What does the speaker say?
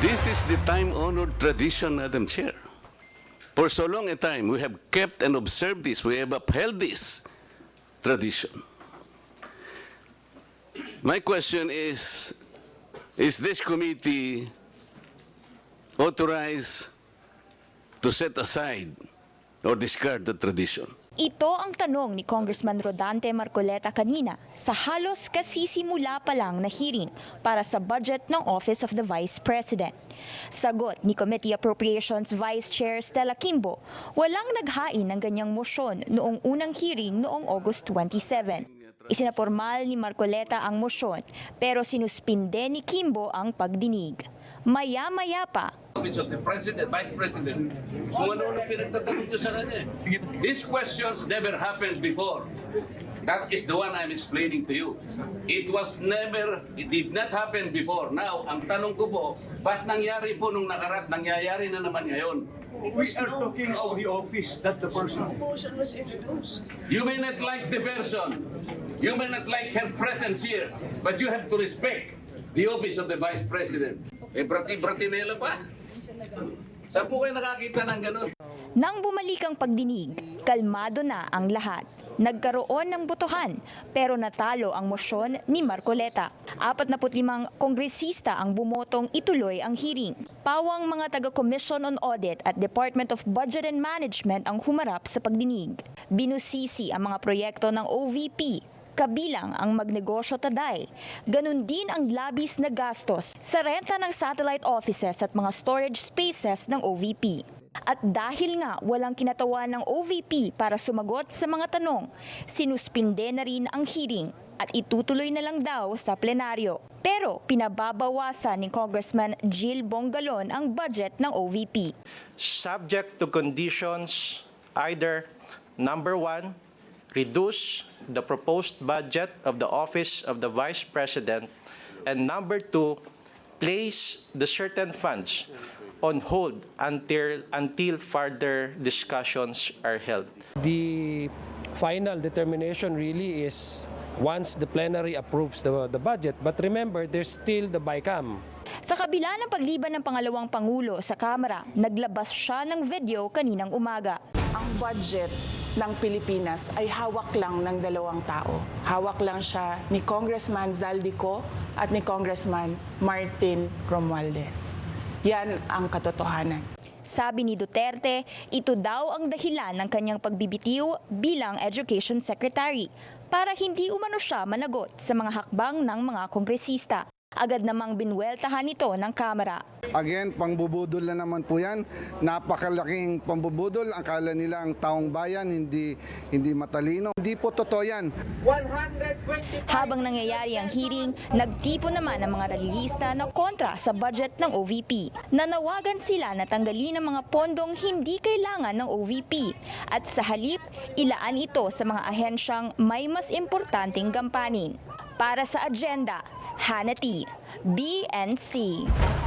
This is the time-honored tradition, Madam Chair. For so long a time, we have kept and observed this. We have upheld this tradition. My question is, is this committee authorized to set aside or discard the tradition? Ito ang tanong ni Congressman Rodante Marcoleta kanina sa halos kasisimula pa lang na hearing para sa budget ng Office of the Vice President. Sagot ni Committee Appropriations Vice Chair Stella Kimbo, walang naghain ng ganyang motion noong unang hearing noong August 27. Isinapormal ni Marcoleta ang motion pero sinuspinde ni Kimbo ang pagdinig. Maya-maya pa, Office of the President, Vice President, kung ano-ano pinagtatanong nyo sa kanya. These questions never happened before. That is the one I'm explaining to you. It was never, it did not happen before. Now, ang tanong ko po, ba't nangyari po nung nakarat, nangyayari na naman ngayon? We are talking of the office, that the person. motion was introduced. You may not like the person, you may not like her presence here, but you have to respect the office of the Vice President. Eh, brati-bratinela pa. Saan po kayo nakakita ng ganun? Nang bumalik ang pagdinig, kalmado na ang lahat. Nagkaroon ng botohan pero natalo ang mosyon ni Marcoleta. 45 kongresista ang bumotong ituloy ang hearing. Pawang mga taga-Commission on Audit at Department of Budget and Management ang humarap sa pagdinig. Binusisi ang mga proyekto ng OVP kabilang ang magnegosyo taday. Ganon din ang labis na gastos sa renta ng satellite offices at mga storage spaces ng OVP. At dahil nga walang kinatawan ng OVP para sumagot sa mga tanong, sinuspinde na rin ang hearing at itutuloy na lang daw sa plenaryo. Pero pinababawasan ni Congressman Jill Bongalon ang budget ng OVP. subject to conditions either number one, reduce the proposed budget of the office of the vice president, and number two, place the certain funds on hold until until further discussions are held. The final determination really is once the plenary approves the, the budget. But remember, there's still the BICAM. Sa kabila ng pagliban ng pangalawang pangulo sa Kamara, naglabas siya ng video kaninang umaga. Ang budget ng Pilipinas ay hawak lang ng dalawang tao. Hawak lang siya ni Congressman Zaldico at ni Congressman Martin Romualdez. Yan ang katotohanan. Sabi ni Duterte, ito daw ang dahilan ng kanyang pagbibitiw bilang Education Secretary para hindi umano siya managot sa mga hakbang ng mga kongresista. Agad namang binweltahan ito ng Kamara. Again, pangbubudol na naman po yan. Napakalaking pambubudol. Akala nila ang taong bayan hindi, hindi matalino. Hindi po totoo yan. Habang nangyayari ang hearing, nagtipo naman ang mga rallyista na kontra sa budget ng OVP. Nanawagan sila na tanggalin ang mga pondong hindi kailangan ng OVP at sa halip, ilaan ito sa mga ahensyang may mas importanteng gampanin. Para sa agenda, Hannity, BNC.